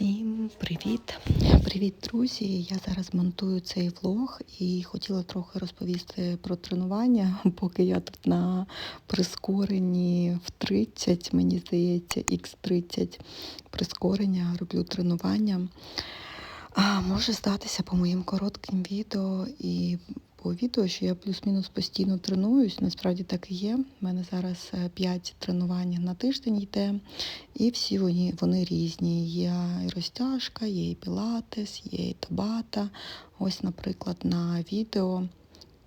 Всім привіт! Привіт, друзі! Я зараз монтую цей влог і хотіла трохи розповісти про тренування, поки я тут на прискоренні в 30, мені здається, X30 прискорення роблю тренування. А може здатися по моїм коротким відео і по відео, що я плюс-мінус постійно тренуюсь. Насправді так і є. У мене зараз 5 тренувань на тиждень йде, і всі вони, вони різні. Є і розтяжка, є і пілатес, є і табата. Ось, наприклад, на відео.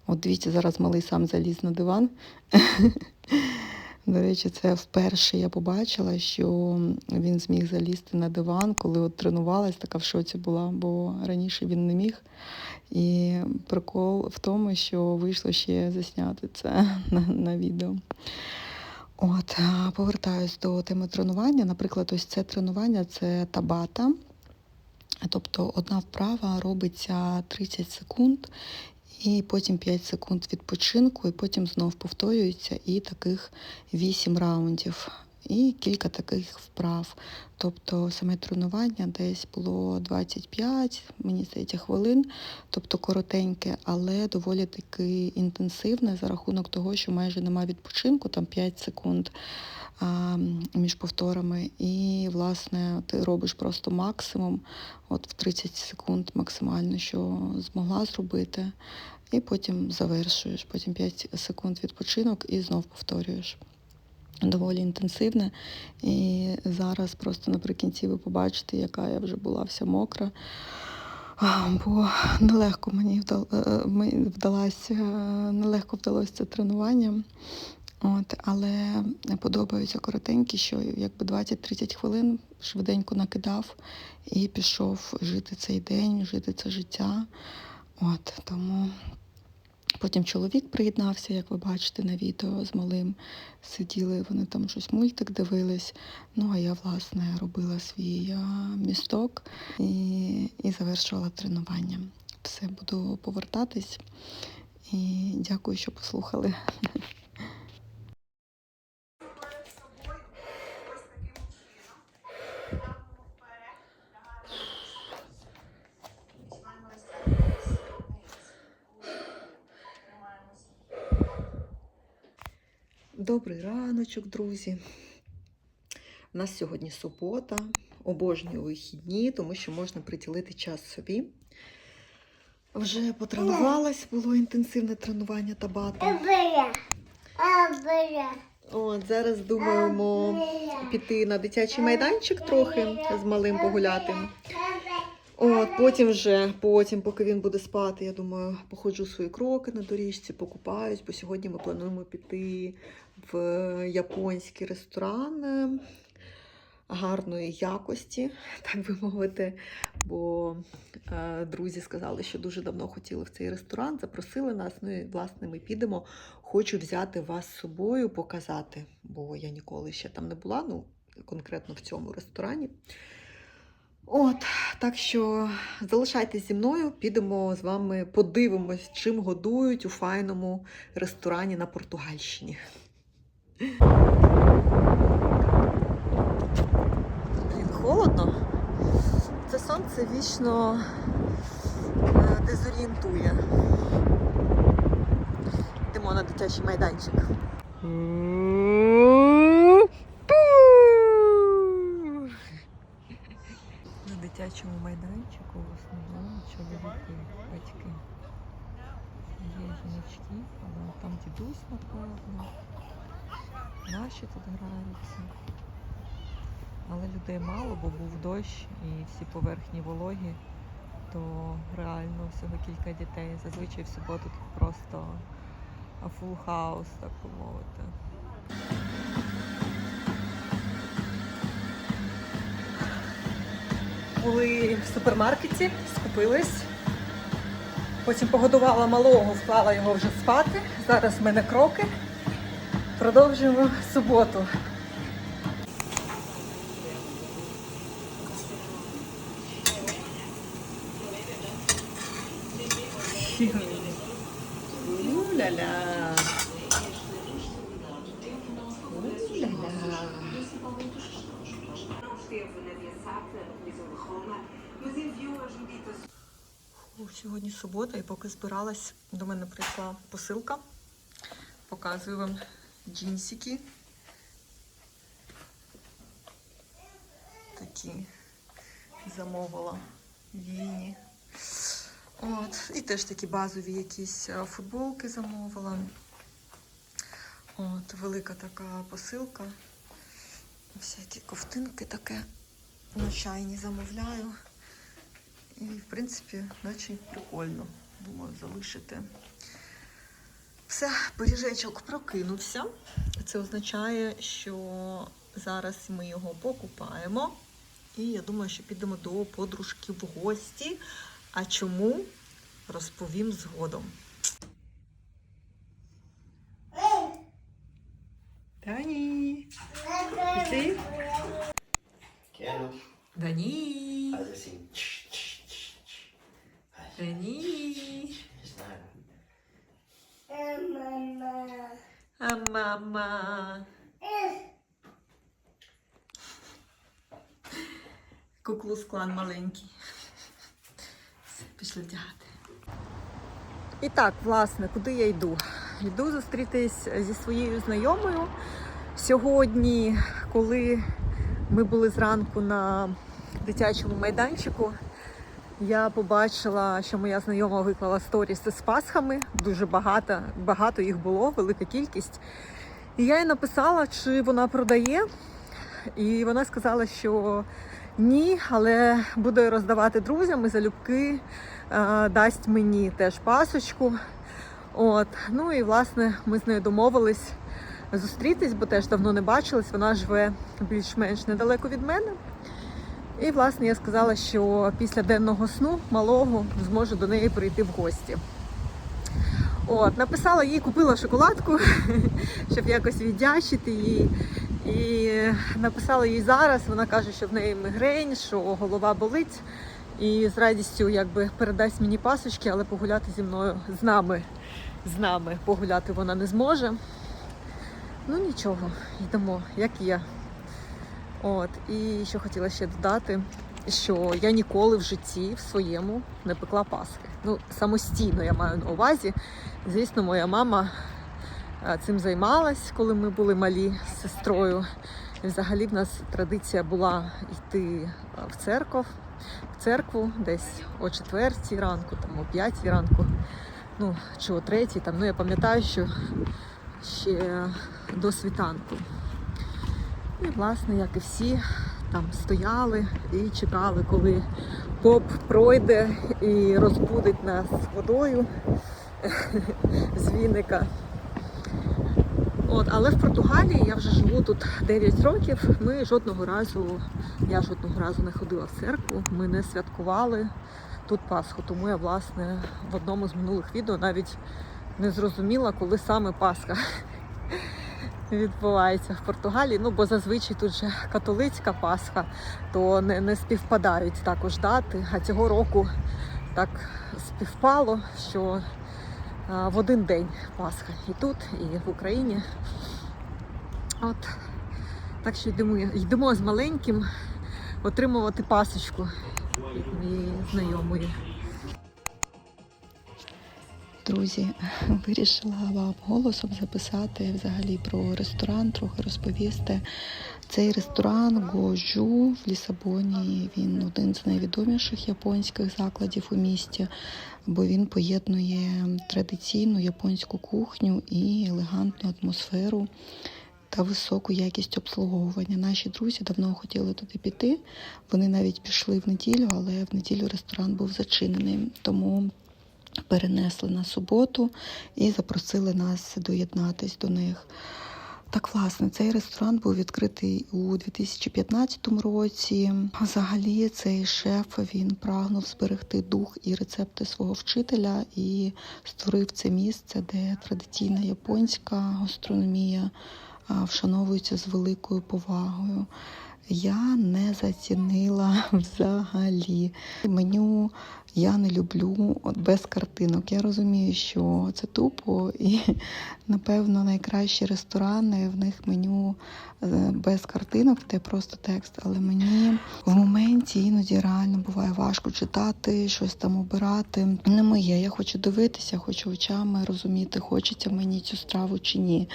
От дивіться, зараз малий сам заліз на диван. До речі, це вперше я побачила, що він зміг залізти на диван, коли от тренувалась, така в шоці була, бо раніше він не міг. І прикол в тому, що вийшло ще засняти це на, на відео. От, повертаюсь до теми тренування. Наприклад, ось це тренування це табата. Тобто одна вправа робиться 30 секунд, і потім 5 секунд відпочинку, і потім знов повторюється і таких 8 раундів. І кілька таких вправ. Тобто саме тренування десь було 25, мені здається, хвилин, тобто коротеньке, але доволі таки інтенсивне за рахунок того, що майже немає відпочинку, там 5 секунд а, між повторами. І, власне, ти робиш просто максимум, от в 30 секунд максимально, що змогла зробити, і потім завершуєш, потім 5 секунд відпочинок і знов повторюєш доволі інтенсивне. І зараз просто наприкінці ви побачите, яка я вже була вся мокра. Бо нелегко мені вдалося, нелегко вдалося це тренування. От, Але подобаються коротенькі, що якби 20-30 хвилин швиденько накидав і пішов жити цей день, жити це життя. От, Тому Потім чоловік приєднався, як ви бачите на відео з малим. Сиділи, вони там щось мультик дивились. Ну, а я, власне, робила свій місток і, і завершувала тренування. Все, буду повертатись і дякую, що послухали. Раночок, друзі. У нас сьогодні субота, обожнюю вихідні, тому що можна приділити час собі. Вже потренувалась, було інтенсивне тренування табата. От, зараз думаємо піти на дитячий майданчик трохи з малим погуляти. От, Потім вже, потім, поки він буде спати, я думаю, походжу свої кроки на доріжці, покупаюсь, бо сьогодні ми плануємо піти в японський ресторан е, гарної якості, так би мовити. Бо е, друзі сказали, що дуже давно хотіли в цей ресторан, запросили нас. Ну і власне ми підемо. Хочу взяти вас з собою, показати, бо я ніколи ще там не була, ну конкретно в цьому ресторані. От, так що залишайтесь зі мною, підемо з вами, подивимось, чим годують у файному ресторані на Португальщині. Холодно. Це сонце вічно е, дезорієнтує. Йдемо на дитячий майданчик. На дитячому майданчику в основному чоловіки, батьки. Є жіночки, але там дідусь, напевно. Наші тут граються. Але людей мало, бо був дощ і всі поверхні вологі, то реально всього кілька дітей. Зазвичай в суботу тут просто фул хаус, так би мовити. Були в супермаркеті, скупились. Потім погодувала малого, вклала його вже спати. Зараз в мене кроки. Продовжуємо суботу. У-ля-ля. Сьогодні субота, і поки збиралась, до мене прийшла посилка. Показую вам джинсики. Такі замовила війні. От. І теж такі базові якісь е, футболки замовила. От, велика така посилка. Всякі ковтинки таке на чайні замовляю. І, в принципі, наче прикольно. Думаю, залишити. Все, пиріжечок прокинувся. Це означає, що зараз ми його покупаємо. І я думаю, що підемо до подружки в гості. А чому розповім згодом. Дані! Ти? Дані! Дані! Ist nein. А мама. Куклус клан маленький. Все, Пішли вдягати. І так, власне, куди я йду? Йду зустрітись зі своєю знайомою. Сьогодні, коли ми були зранку на дитячому майданчику, я побачила, що моя знайома виклала сторіс з пасхами. Дуже багато, багато їх було, велика кількість. І я їй написала, чи вона продає. І вона сказала, що ні, але буде роздавати друзям і залюбки е, дасть мені теж пасочку. От. Ну і власне ми з нею домовились зустрітись, бо теж давно не бачились. Вона живе більш-менш недалеко від мене. І власне я сказала, що після денного сну малого зможу до неї прийти в гості. От, написала їй, купила шоколадку, щоб якось віддячити їй. І написала їй зараз. Вона каже, що в неї мигрень, що голова болить. І з радістю якби передасть мені пасочки, але погуляти зі мною з нами. З нами погуляти вона не зможе. Ну нічого, йдемо, як є. От, і що хотіла ще додати, що я ніколи в житті в своєму не пекла паски. Ну, самостійно я маю на увазі. Звісно, моя мама е, цим займалась, коли ми були малі з сестрою. І взагалі в нас традиція була йти е, в церков, в церкву десь о четвертій ранку, там о п'ятій ранку, ну чи о третій. Там, ну я пам'ятаю, що ще до світанку. І, власне, як і всі, там стояли і чекали, коли поп пройде і розбудить нас водою з віника. От, але в Португалії я вже живу тут 9 років. Ми жодного разу, я жодного разу не ходила в церкву, ми не святкували тут Пасху. Тому я, власне, в одному з минулих відео навіть не зрозуміла, коли саме Пасха відбувається в Португалії. Ну, бо зазвичай тут же католицька Пасха, то не, не співпадають також дати. А цього року так співпало, що а, в один день Пасха і тут, і в Україні. От так що йдемо, йдемо з маленьким отримувати пасочку від моєї знайомої. Друзі, вирішила вам голосом записати взагалі про ресторан, трохи розповісти. Цей ресторан Гожу в Лісабоні. Він один з найвідоміших японських закладів у місті, бо він поєднує традиційну японську кухню і елегантну атмосферу та високу якість обслуговування. Наші друзі давно хотіли туди піти. Вони навіть пішли в неділю, але в неділю ресторан був зачинений. Тому перенесли на суботу і запросили нас доєднатись до них. Так, власне, цей ресторан був відкритий у 2015 році. Взагалі, цей шеф він прагнув зберегти дух і рецепти свого вчителя і створив це місце, де традиційна японська гастрономія вшановується з великою повагою. Я не зацінила взагалі. Меню я не люблю от без картинок. Я розумію, що це тупо, і напевно найкращі ресторани в них меню е, без картинок, де просто текст. Але мені в моменті іноді реально буває важко читати, щось там обирати. Не моє. Я хочу дивитися, хочу очами розуміти, хочеться мені цю страву чи ні.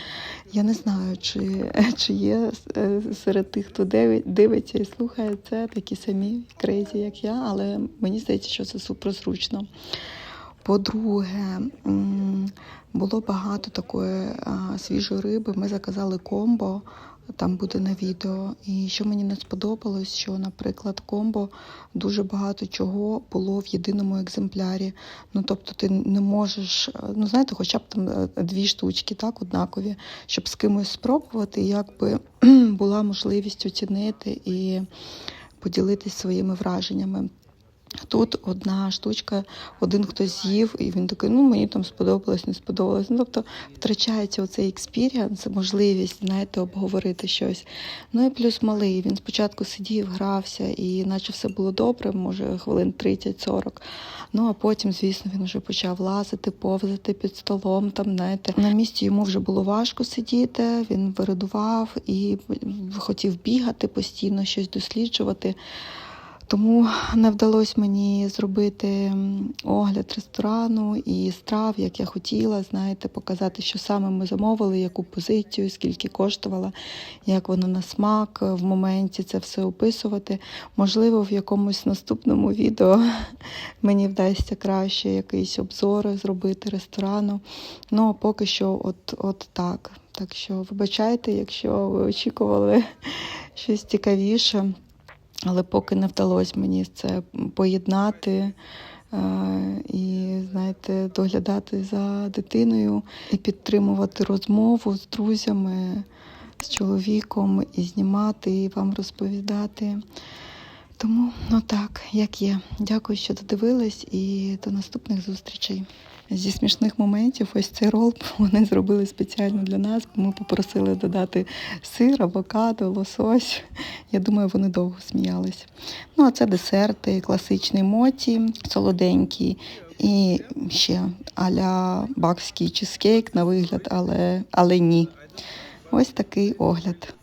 Я не знаю, чи, чи є е, серед тих, хто диви- дивиться і слухає це, такі самі крейзі, як я, але мені здається, що це супер зручно. По-друге, було багато такої свіжої риби. Ми заказали комбо. Там буде на відео. І що мені не сподобалось, що, наприклад, комбо дуже багато чого було в єдиному екземплярі. Ну тобто, ти не можеш, ну знаєте, хоча б там е, дві штучки, так, однакові, щоб з кимось спробувати, якби була можливість оцінити і поділитись своїми враженнями. Тут одна штучка, один хтось з'їв, і він такий, ну мені там сподобалось, не сподобалось. Ну, тобто втрачається оцей експіріанс, можливість, знаєте, обговорити щось. Ну і плюс малий. Він спочатку сидів, грався, і наче все було добре, може хвилин 30-40. Ну а потім, звісно, він вже почав лазити, повзати під столом. Там, знаєте, на місці йому вже було важко сидіти. Він вирадував і хотів бігати постійно, щось досліджувати. Тому не вдалося мені зробити огляд ресторану і страв, як я хотіла, знаєте, показати, що саме ми замовили, яку позицію, скільки коштувала, як воно на смак в моменті це все описувати. Можливо, в якомусь наступному відео мені вдасться краще якийсь обзор зробити ресторану. Ну, а поки що, от, от так. Так що вибачайте, якщо ви очікували щось цікавіше. Але поки не вдалося мені це поєднати е, і, знаєте, доглядати за дитиною і підтримувати розмову з друзями, з чоловіком, і знімати, і вам розповідати. Тому, ну так, як є. Дякую, що додивились, і до наступних зустрічей. Зі смішних моментів, ось цей рол вони зробили спеціально для нас. Ми попросили додати сир, авокадо, лосось. Я думаю, вони довго сміялись. Ну, а це десерти, класичний моті, солоденький. І ще аля бакський чизкейк на вигляд, але, але ні. Ось такий огляд.